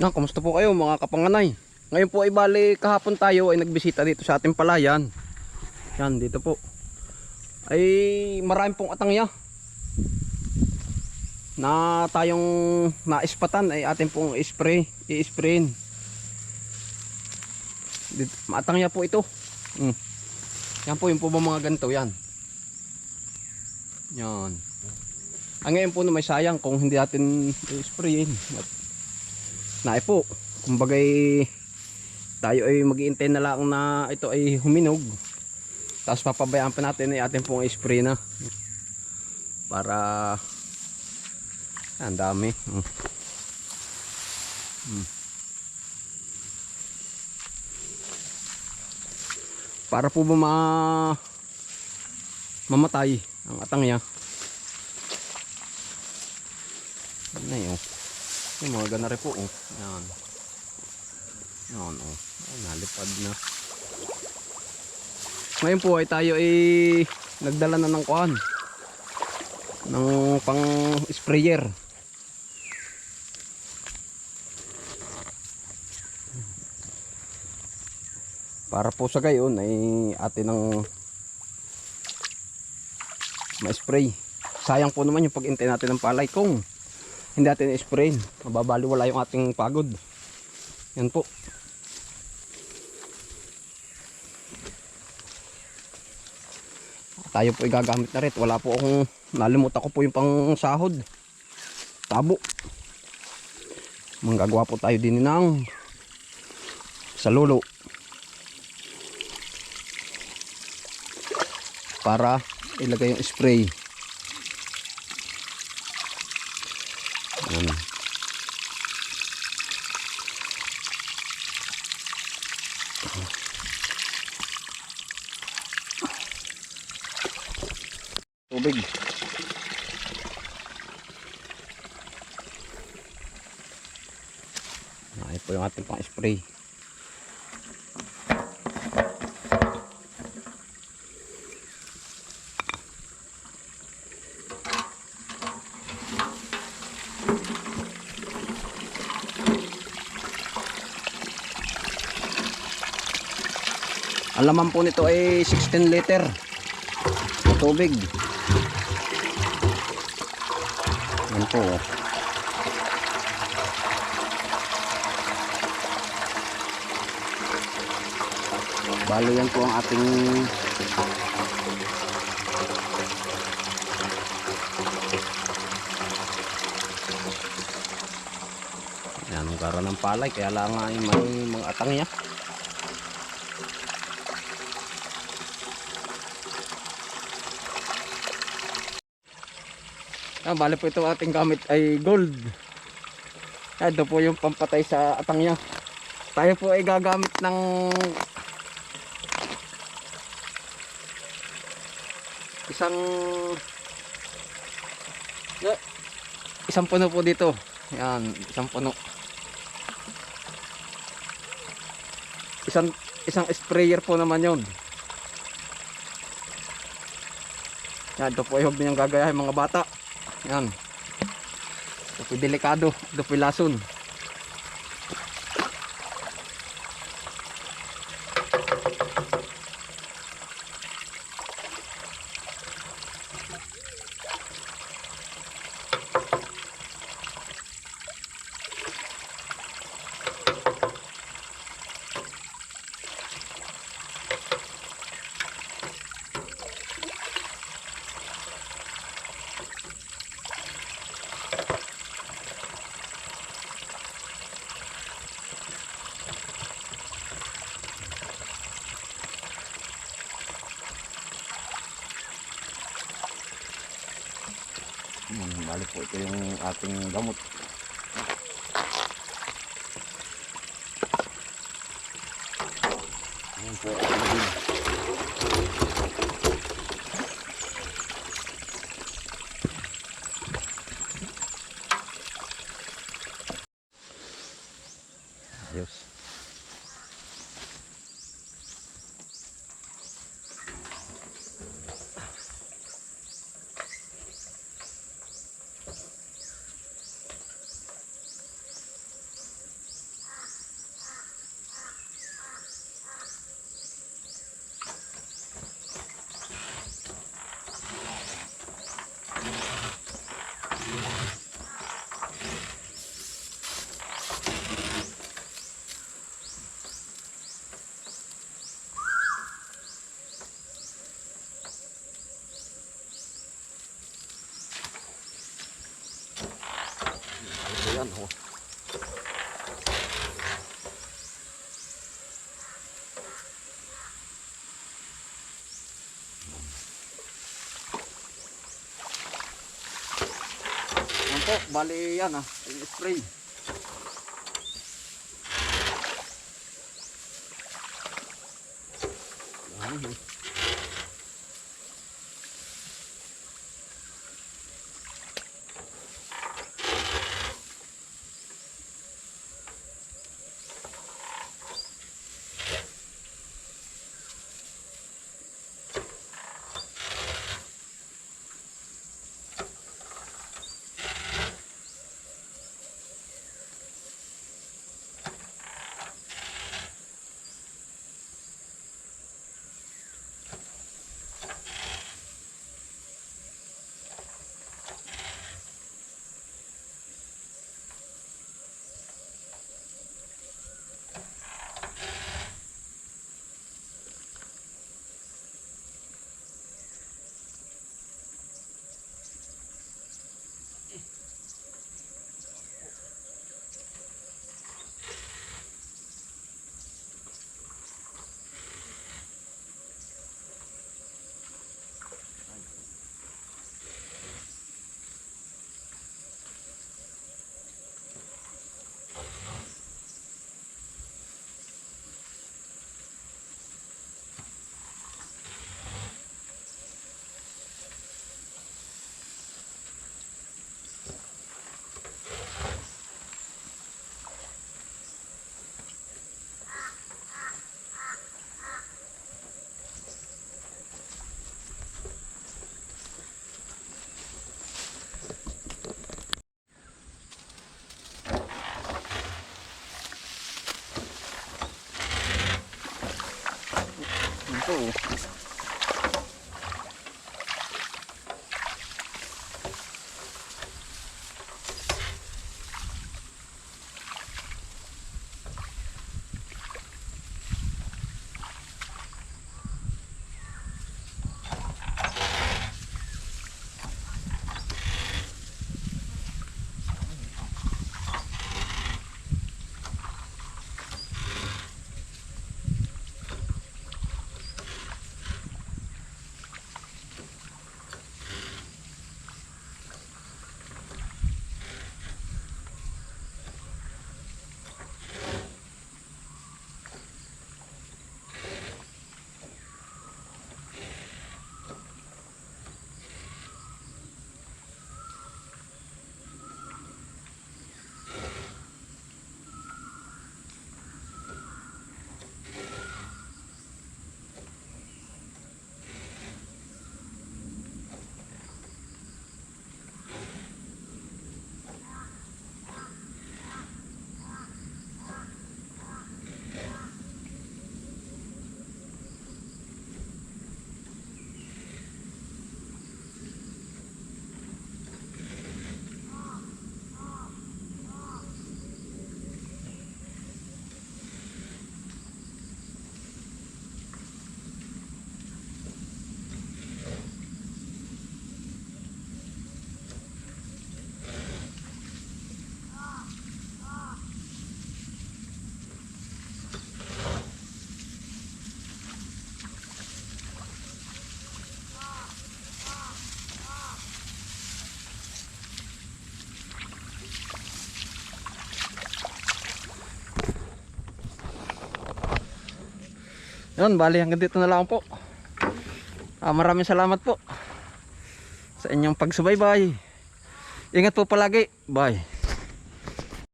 Na, kumusta po kayo mga kapanganay? Ngayon po ay bali kahapon tayo ay nagbisita dito sa ating palayan. Yan, dito po. Ay marami pong atangya. Na tayong naispatan ay ating pong spray, i-sprayin. Dito, matangya po ito. Mm. Yan po yung po mga ganito yan. Yan. Ang ngayon po na may sayang kung hindi natin i-sprayin. Naay po. Kumbagay tayo ay mag-iintay na lang na ito ay huminog. Tapos papabayaan pa natin ay atin pong spray na. Para ang dami. Mm. Mm. Para po ba ma mamatay ang atang niya. Ano na yun? Yung mga ganari po, oh. Yan. Yan, oh. Ay, nalipad na. Ngayon po ay tayo ay nagdala na ng kuhan. Ng pang sprayer. Para po sa gayon ay atin ng ma-spray. Sayang po naman yung pag-intay natin ng palay kung hindi natin i-sprayin. Mababali wala yung ating pagod. Yan po. Tayo po igagamit na rin. Wala po akong nalimutan ko po yung pang sahod. Tabo. Manggagawa po tayo din ng salulo. Para ilagay yung spray. Tubig. Ay po yung ating pang spray. Ang laman po nito ay 16 liter tubig. Yan po. Balo yan po ang ating Yan, ang gara ng palay. Kaya lang nga yung may mga atang niya. Ah, bali po ito ating gamit ay gold. Ah, ito po yung pampatay sa atang niya. Tayo po ay gagamit ng isang Eh, isang puno po dito. Yan, isang puno. Isang isang sprayer po naman 'yon. Yan, ito po ay huwag ninyong gagayahin mga bata. Yan. Ito po bali po ito yung ating gamot. Ayan po ang tubig. Yan po, bali yan ah, spray. Yan, Yun, bali hanggang dito na lang po. Ah, maraming salamat po sa inyong pagsubaybay. Ingat po palagi. Bye.